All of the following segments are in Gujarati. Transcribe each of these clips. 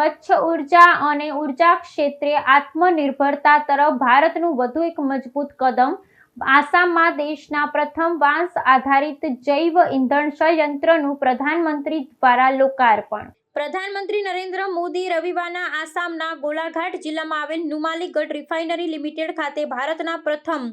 સ્વચ્છ ઊર્જા અને ઊર્જા ક્ષેત્રે આત્મનિર્ભરતા તરફ ભારતનું વધુ એક મજબૂત કદમ. આસામમાં દેશના પ્રથમ વાંસ આધારિત જૈવ ઇંધણ સંયંત્રનું પ્રધાનમંત્રી દ્વારા લોકાર્પણ. પ્રધાનમંત્રી નરેન્દ્ર મોદી રવિવારના આસામના ગોલાઘાટ જિલ્લામાં આવેલ નુમાલીગઢ રિફાઇનરી લિમિટેડ ખાતે ભારતના પ્રથમ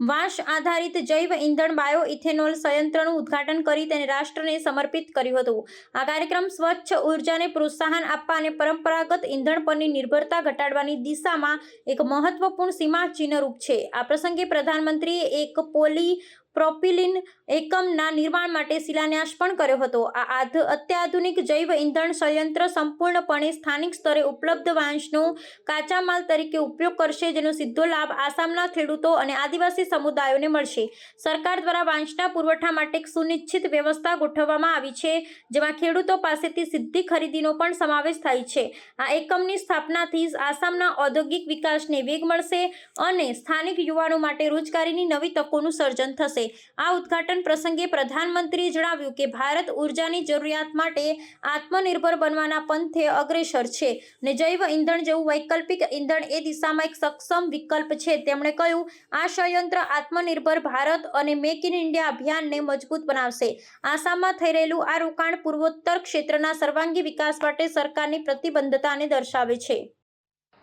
વાંસ આધારિત જૈવ ઇંધણ બાયો ઇથેનોલ સંયંત્રનું ઉદ્ઘાટન કરી તેને રાષ્ટ્રને સમર્પિત કર્યું હતું. આ કાર્યક્રમ સ્વચ્છ ઉર્જાને પ્રોત્સાહન આપવા અને પરંપરાગત ઇંધણ પરની નિર્ભરતા ઘટાડવાની દિશામાં એક મહત્વપૂર્ણ સીમાચિહ્નરૂપ છે. આ પ્રસંગે પ્રધાનમંત્રીએ એક પોલી પ્રોપિલિન એકમના નિર્માણ માટે શિલાન્યાસ પણ કર્યો હતો. આ આધ અત્યાધુનિક જૈવ ઇંધણ સંયંત્ર સંપૂર્ણપણે સ્થાનિક સ્તરે ઉપલબ્ધ વાંસનો કાચા માલ તરીકે ઉપયોગ કરશે, જેનો સીધો લાભ આસામના ખેડૂતો અને આદિવાસી સમુદાયોને મળશે. સરકાર દ્વારા વાંસના પુરવઠા માટે સુનિશ્ચિત વ્યવસ્થા ગોઠવવામાં આવી છે, જેમાં ખેડૂતો પાસેથી સીધી ખરીદીનો પણ સમાવેશ થાય છે. આ એકમની સ્થાપનાથી આસામના ઔદ્યોગિક વિકાસને વેગ મળશે અને સ્થાનિક યુવાનો માટે રોજગારીની નવી તકોનું સર્જન થશે. આ ઉદ્ઘાટન પ્રસંગે પ્રધાનમંત્રીએ જણાવ્યું કે ભારત ઉર્જાની જરૂરિયાત માટે આત્મનિર્ભર બનવાના પંથે અગ્રેસર છે ને જૈવ ઇંધણ જેવું વૈકલ્પિક ઇંધણ એ દિશામાં એક સક્ષમ વિકલ્પ છે. તેમણે કહ્યું, આ ષડયંત્ર આત્મનિર્ભર ભારત અને મેક ઇન ઇન્ડિયા અભિયાનને મજબૂત બનાવશે. આસામમાં થઈ રહેલું આ રોકાણ પૂર્વોત્તર ક્ષેત્રના સર્વાંગી વિકાસ માટે સરકારની પ્રતિબદ્ધતાને દર્શાવે છે.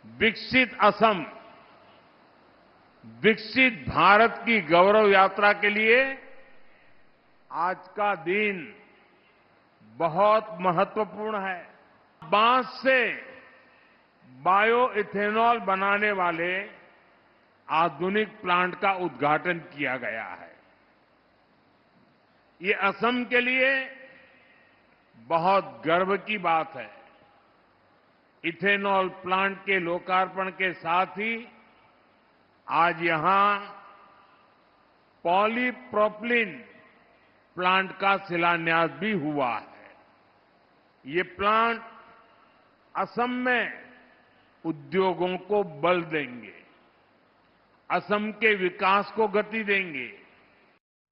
વિકસિત આસામ विकसित भारत की गौरव यात्रा के लिए आज का दिन बहुत महत्वपूर्ण है। बाँस से बायो इथेनॉल बनाने वाले आधुनिक प्लांट का उद्घाटन किया गया है। ये असम के लिए बहुत गर्व की बात है। इथेनॉल प्लांट के लोकार्पण के साथ ही आज यहाँ पॉलीप्रोपलिन प्लांट का शिलान्यास भी हुआ है। ये प्लांट असम में उद्योगों को बल देंगे, असम के विकास को गति देंगे।